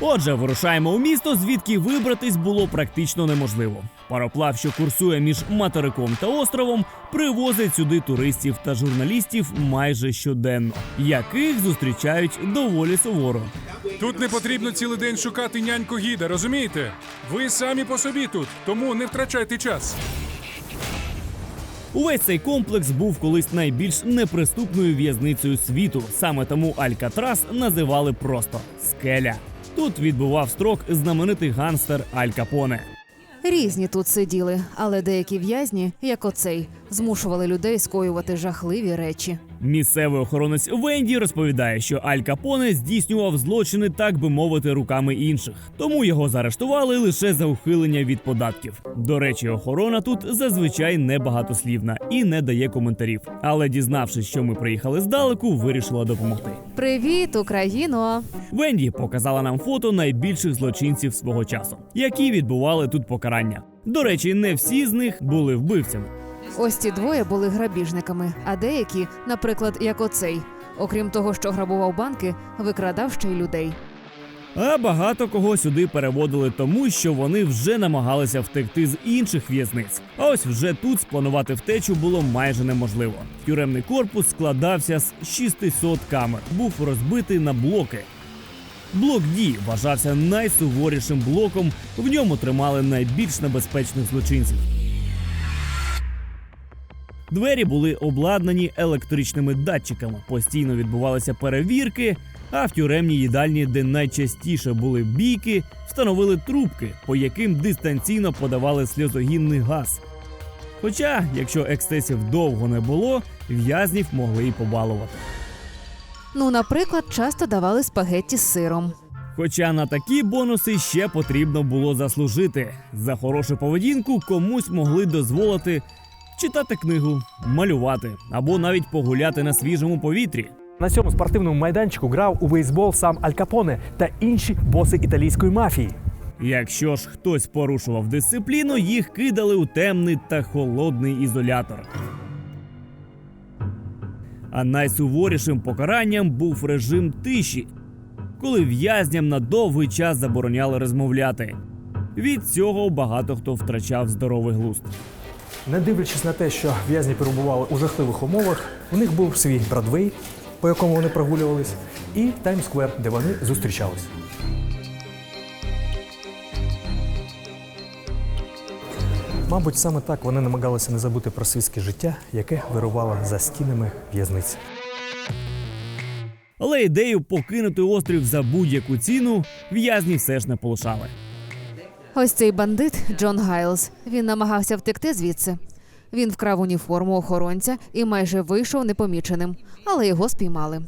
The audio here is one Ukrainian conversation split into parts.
Отже, вирушаємо у місто, звідки вибратись було практично неможливо. Пароплав, що курсує між материком та островом, привозить сюди туристів та журналістів майже щоденно, яких зустрічають доволі суворо. Тут не потрібно цілий день шукати няньку гіда, розумієте? Ви самі по собі тут, тому не втрачайте час. Увесь цей комплекс був колись найбільш неприступною в'язницею світу. Саме тому Алькатрас називали просто скеля. Тут відбував строк знаменитий ганстер Аль Капоне. Різні тут сиділи, але деякі в'язні, як оцей, змушували людей скоювати жахливі речі. Місцевий охоронець Венді розповідає, що Аль Капоне здійснював злочини, так би мовити, руками інших. Тому його заарештували лише за ухилення від податків. До речі, охорона тут зазвичай небагатослівна і не дає коментарів. Але дізнавшись, що ми приїхали здалеку, вирішила допомогти. Привіт, Україно! Венді показала нам фото найбільших злочинців свого часу, які відбували тут покарання. До речі, не всі з них були вбивцями. Ось ці двоє були грабіжниками, а деякі, наприклад, як оцей, окрім того, що грабував банки, викрадав ще й людей. А багато кого сюди переводили тому, що вони вже намагалися втекти з інших в'язниць. А ось вже тут спланувати втечу було майже неможливо. Тюремний корпус складався з 600 камер, був розбитий на блоки. Блок Ді вважався найсуворішим блоком. В ньому тримали найбільш небезпечних злочинців. Двері були обладнані електричними датчиками. Постійно відбувалися перевірки. А в тюремній їдальні, де найчастіше були бійки, встановили трубки, по яким дистанційно подавали сльозогінний газ. Хоча, якщо ексцесів довго не було, в'язнів могли й побалувати. Ну, наприклад, часто давали спагетті з сиром. Хоча на такі бонуси ще потрібно було заслужити. За хорошу поведінку комусь могли дозволити читати книгу, малювати або навіть погуляти на свіжому повітрі. На цьому спортивному майданчику грав у бейсбол сам Аль Капоне та інші боси італійської мафії. Якщо ж хтось порушував дисципліну, їх кидали у темний та холодний ізолятор. А найсуворішим покаранням був режим тиші, коли в'язням на довгий час забороняли розмовляти. Від цього багато хто втрачав здоровий глузд. Не дивлячись на те, що в'язні перебували у жахливих умовах, у них був свій Бродвей, по якому вони прогулювались, і Таймсквер, де вони зустрічались. Мабуть, саме так вони намагалися не забути про світське життя, яке вирувало за стінами в'язниці. Але ідею покинути острів за будь-яку ціну в'язні все ж не полишали. Ось цей бандит Джон Гайлз. Він намагався втекти звідси. Він вкрав уніформу охоронця і майже вийшов непоміченим, але його спіймали.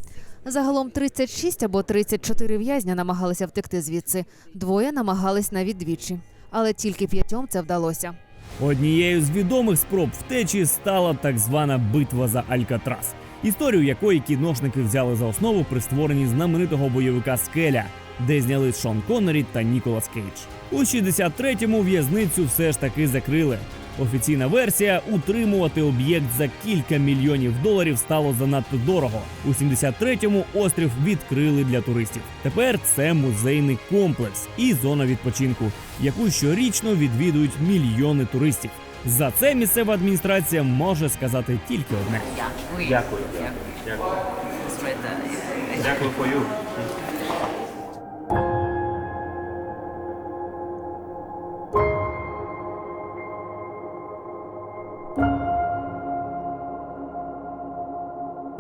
Загалом 36 або 34 в'язня намагалися втекти звідси. Двоє намагались навіть двічі, але тільки п'ятьом це вдалося. Однією з відомих спроб втечі стала так звана битва за Алькатрас, історію якої кіношники взяли за основу при створенні знаменитого бойовика Скеля, де зняли Шон Коннері та Ніколас Кейдж. У 63-му в'язницю все ж таки закрили. Офіційна версія утримувати об'єкт за кілька мільйонів доларів стало занадто дорого. У 73-му острів відкрили для туристів. Тепер це музейний комплекс і зона відпочинку, яку щорічно відвідують мільйони туристів. За це місцева адміністрація може сказати тільки одне. Дякую. Дякую. Дякую. Дякую you.